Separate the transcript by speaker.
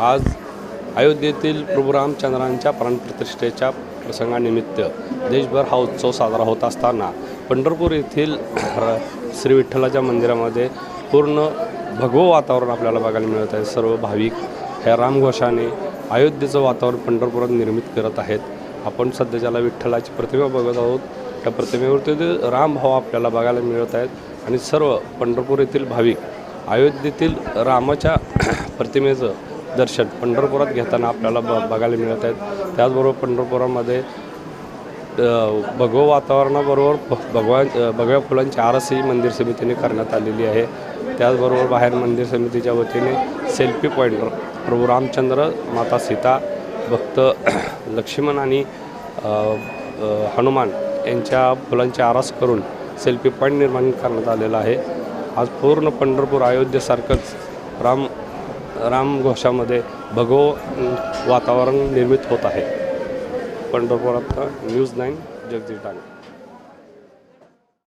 Speaker 1: आज अयोध्येतील प्रभू रामचंद्रांच्या प्राणप्रतिष्ठेच्या प्रसंगानिमित्त देशभर हा उत्सव साजरा होत असताना पंढरपूर येथील श्री विठ्ठलाच्या मंदिरामध्ये पूर्ण भगवं वातावरण आपल्याला बघायला मिळत आहे. सर्व भाविक ह्या रामघोषाने अयोध्येचं वातावरण पंढरपुरात निर्मित करत आहेत. आपण सध्या ज्याला विठ्ठलाची प्रतिमा बघत आहोत. त्या प्रतिमेवरती रामभाव आपल्याला बघायला मिळत आहेत. आणि सर्व पंढरपूर येथील भाविक अयोध्येतील रामाच्या प्रतिमेचं दर्शन. पंढरपुरात घेताना आपल्याला ब बघायला मिळत आहेत. त्याचबरोबर पंढरपुरामध्ये भगव वातावरणाबरोबर भ- भगवान भगव्या फुलांची आरसही मंदिर समितीने करण्यात आलेली आहे. त्याचबरोबर बाहेर मंदिर समितीच्या वतीने सेल्फी पॉईंट प्रभू रामचंद्र माता सीता भक्त लक्ष्मण आणि हनुमान यांच्या फुलांची आरास करून सेल्फी पॉईंट निर्माण करण्यात आलेला आहे. आज पूर्ण पंढरपूर अयोध्येसारखंच राम रामघोषामध्ये भगव वातावरण निर्मित होत आहे. पंढरपुरात न्यूज नाईन जगदीश डांगे.